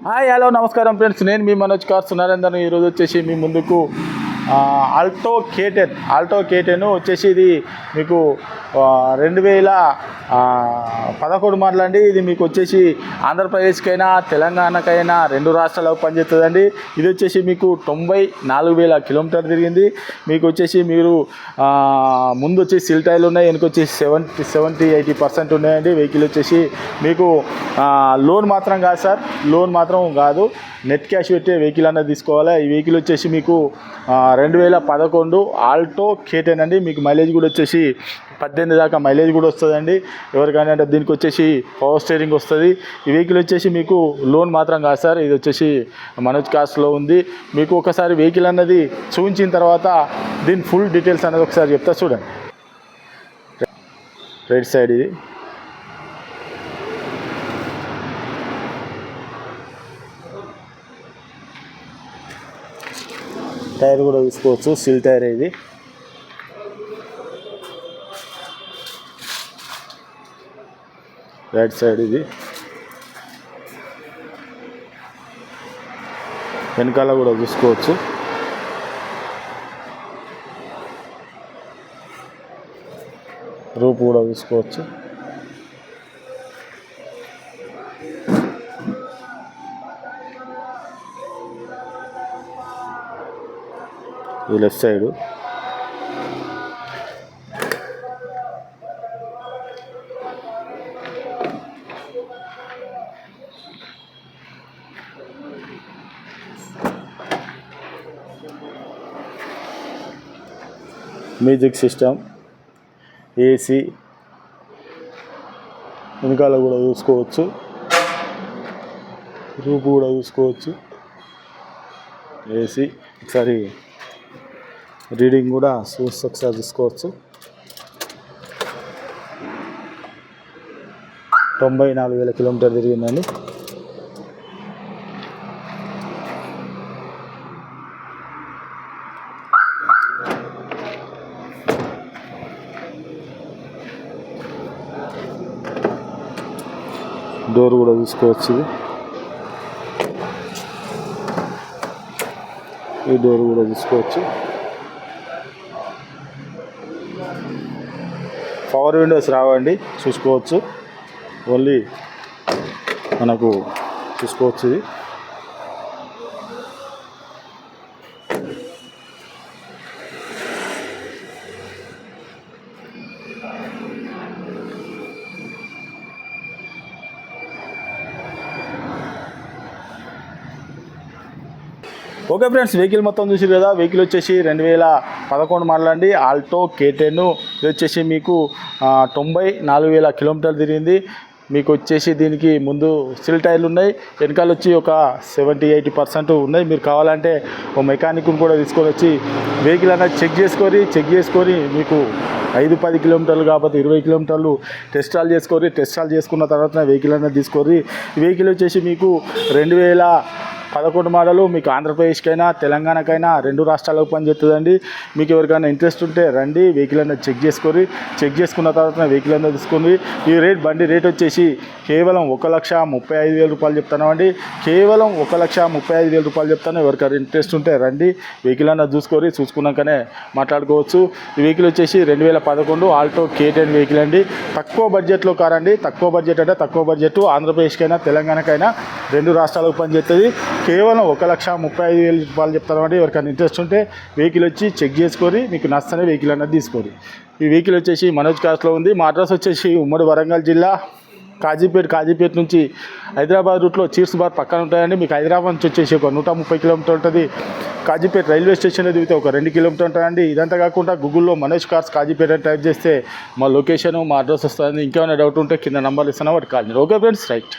Hi hello నమస్కారం friends నేను మీ Manoj cars Narender ఈరోజు వచ్చేసి మీ ముందుకు ఆల్టో కేటెన్ ఆల్టో కేటెన్ వచ్చేసి ఇది మీకు రెండు వేల పదకొండు మాటలండి ఇది మీకు వచ్చేసి ఆంధ్రప్రదేశ్కైనా తెలంగాణకైనా రెండు రాష్ట్రాలకు పనిచేస్తుందండి. ఇది వచ్చేసి మీకు తొంభై నాలుగు వేల కిలోమీటర్ తిరిగింది. మీకు వచ్చేసి మీరు ముందు వచ్చేసి సిల్టాయిలు ఉన్నాయి. వెనక వచ్చేసి సెవెంటీ సెవెంటీ ఎయిటీ పర్సెంట్ ఉన్నాయండి. వెహికల్ వచ్చేసి మీకు లోన్ మాత్రం కాదు సార్. లోన్ మాత్రం కాదు. నెట్ క్యాష్ పెట్టే వెహికల్ అన్నది తీసుకోవాలి. ఈ వెహికల్ వచ్చేసి మీకు రెండు వేల పదకొండు ఆల్టో కేటెన్ అండి మీకు మైలేజ్ కూడా వచ్చేసి పద్దెనిమిది దాకా మైలేజ్ కూడా వస్తుందండి. ఎవరికైనా అంటే దీనికి వచ్చేసి పవర్ స్టీరింగ్ వస్తుంది. ఈ వెహికల్ వచ్చేసి మీకు లోన్ మాత్రం కాదు సార్. ఇది వచ్చేసి మనోజ్ కాస్ట్లో ఉంది. మీకు ఒకసారి వెహికల్ అన్నది చూపించిన తర్వాత దీని ఫుల్ డీటెయిల్స్ అనేది ఒకసారి చెప్తా చూడండి. రైట్ సైడ్ ఇది. టైర్ కూడా చూసుకోవచ్చు సిల్ టైర్ ఇది. రైట్ సైడ్ ఇది. వెనకాల కూడా చూసుకోవచ్చు. రూపు కూడా చూసుకోవచ్చు. ఇది left side. Music system AC వెనకాల కూడా చూసుకోవచ్చు. రూపు కూడా చూసుకోవచ్చు. ఏసీ ఒకసారి రీడింగ్ కూడా చూసి ఒకసారి చూసుకోవచ్చు తొంభై నాలుగు వేల కిలోమీటర్ తిరిగిందండి. డోర్ కూడా చూసుకోవచ్చు ఈ డోర్ కూడా చూసుకోవచ్చు పవర్ విండోస్ రావండి చూసుకోవచ్చు. ఓన్లీ మనకు చూసుకోవచ్చు ఇది. ఓకే ఫ్రెండ్స్ వెహికల్ మొత్తం చూసారు కదా వెహికల్ వచ్చేసి రెండు వేల పదకొండు మోడల్ ఆల్టో కేటెన్ ఇది వచ్చేసి మీకు తొంభై నాలుగు వేల కిలోమీటర్లు తిరిగింది. మీకు వచ్చేసి దీనికి ముందు సిల్ టైర్లు ఉన్నాయి. వెనకాల వచ్చి ఒక సెవెంటీ ఎయిటీ పర్సెంట్ ఉన్నాయి. మీరు కావాలంటే ఓ మెకానిక్ని కూడా తీసుకొని వచ్చి వెహికల్ అనేది చెక్ చేసుకొని చెక్ చేసుకొని మీకు ఐదు పది కిలోమీటర్లు కాకపోతే ఇరవై కిలోమీటర్లు టెస్ట్ ఆల్ చేసుకొని టెస్ట్ ఆల్ చేసుకున్న తర్వాత వెహికల్ అనేది తీసుకొని వెహికల్ వచ్చేసి మీకు రెండు వేల పదకొండు మోడలు మీకు ఆంధ్రప్రదేశ్కైనా తెలంగాణకైనా రెండు రాష్ట్రాలకు పనిచేస్తుందండి. మీకు ఎవరికైనా ఇంట్రెస్ట్ ఉంటే రండి వెహికల్ అనేది చెక్ చేసుకొని చెక్ చేసుకున్న తర్వాత వెహికల్ అనేది తీసుకుని ఈ రేట్ బండి రేట్ వచ్చేసి కేవలం ఒక లక్ష ముప్పై ఐదు వేల రూపాయలు చెప్తానండి కేవలం ఒక లక్ష ముప్పై ఐదు వేల రూపాయలు చెప్తాను ఎవరికైనా ఇంట్రెస్ట్ ఉంటే రండి వెహికల్ అన్న చూసుకొని చూసుకున్నాకనే మాట్లాడుకోవచ్చు. ఈ వెహికల్ వచ్చేసి రెండు వేల పదకొండు ఆల్టో కే టెన్ వెహికల్ అండి. తక్కువ బడ్జెట్లో కారండి తక్కువ బడ్జెట్ అంటే తక్కువ బడ్జెట్ ఆంధ్రప్రదేశ్కైనా తెలంగాణకైనా రెండు రాష్ట్రాలకు పనిచేస్తుంది. కేవలం ఒక లక్ష ముప్పై ఐదు వేలు రూపాయలు చెప్తామండి ఎవరికైనా ఇంట్రెస్ట్ ఉంటే వెహికల్ వచ్చి చెక్ చేసుకొని మీకు నచ్చనే వెహికల్ అన్నది తీసుకోరు ఈ వెహికల్ వచ్చేసి మనోజ్ కార్స్లో ఉంది. మా అడ్రస్ వచ్చేసి ఉమ్మడి వరంగల్ జిల్లా కాజీపేట కాజీపేట నుంచి హైదరాబాద్ రూట్లో చీర్స్ బార్ పక్కన ఉంటాయండి. మీకు హైదరాబాద్ నుంచి వచ్చేసి ఒక నూట ముప్పై కిలోమీటర్ ఉంటుంది. కాజీపేట రైల్వే స్టేషన్లో దిగితే ఒక రెండు కిలోమీటర్ ఉంటాయండి. ఇదంతా కాకుండా గూగుల్లో మనోజ్ కార్స్ కాజీపేట అని టైప్ చేస్తే మా లొకేషన్ మా అడ్రస్ వస్తుంది. ఇంకేమైనా డౌట్ ఉంటే కింద నంబర్లు ఇస్తాను. వాటి కాల్ ఓకే ఫ్రెండ్స్ రైట్